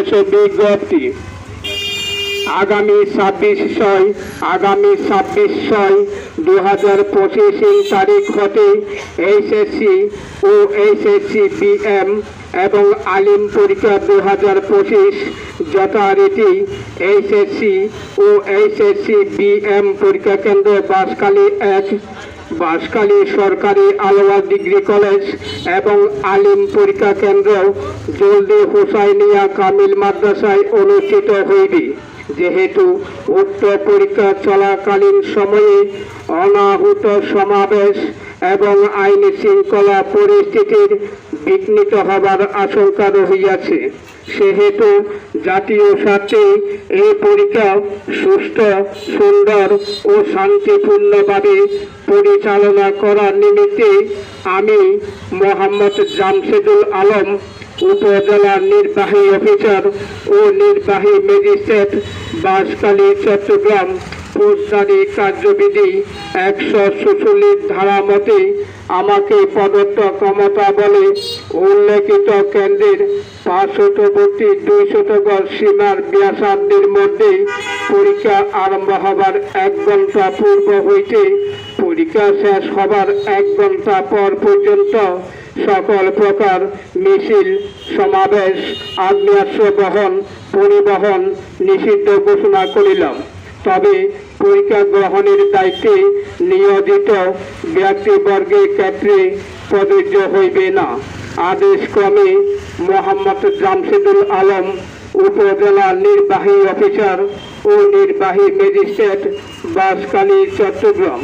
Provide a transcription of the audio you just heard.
প্রকাশ বিজ্ঞপ্তি আগামী ছাব্বিশ ছয়, আগামী ছাব্বিশ ছয় দু হাজার পঁচিশ এই তারিখ হতে এইচএসসি ও এইচএসসি বিএম এবং আলিম পরীক্ষা দু হাজার পঁচিশ যথারীতি এইচএসসি ও এইচএসসি বিএম পরীক্ষা কেন্দ্র বাসকালী এক বাঁশখালী সরকারি আলোয়া ডিগ্রি কলেজ এবং আলিম পরীক্ষা কেন্দ্র জলদি হুসাইনিয়া কামিল মাদ্রাসায় অনুষ্ঠিত হইবে। যেহেতু উক্ত পরীক্ষা চলাকালীন সময়ে অনাহুত সমাবেশ এবং আইন শৃঙ্খলা পরিস্থিতির বিঘ্নিত হবার আশঙ্কা রহিয়াছে। সেহেতু জাতীয় স্বার্থে এই পরীক্ষা সুষ্ঠু, সুন্দর ও শান্তিপূর্ণভাবে পরিচালনা করার নিমিত্তে আমি মোহাম্মদ জামশেদুল আলম উপজেলার নির্বাহী অফিসার ও নির্বাহী ম্যাজিস্ট্রেট বাঁশখালী চট্টগ্রাম ফৌজদারি কার্যবিধি একশো সুচল্লিশ ধারা মতে আমাকে প্রদত্ত ক্ষমতা বলে উল্লেখিত কেন্দ্রের পাঁচশতবর্তী দুই শতকর সীমার ব্যাসার্ধের মধ্যে পরীক্ষা আরম্ভ হবার এক ঘণ্টা পূর্ব হইতে পরীক্ষা শেষ হবার এক ঘণ্টা পর পর্যন্ত সকল প্রকার মিছিল, সমাবেশ, আগ্নেয়াস্ত্র বহন, পরিবহন নিষিদ্ধ ঘোষণা করিলাম। তবে পরীক্ষা গ্রহণের দায়িত্বে নিয়োজিত ব্যক্তিবর্গের ক্ষেত্রে প্রযোজ্য হইবে না। আদেশ ক্রমে মোহাম্মদ জামশেদুল আলম, উপজেলা নির্বাহী অফিসার ও নির্বাহী ম্যাজিস্ট্রেট বাসকালী চট্টগ্রাম।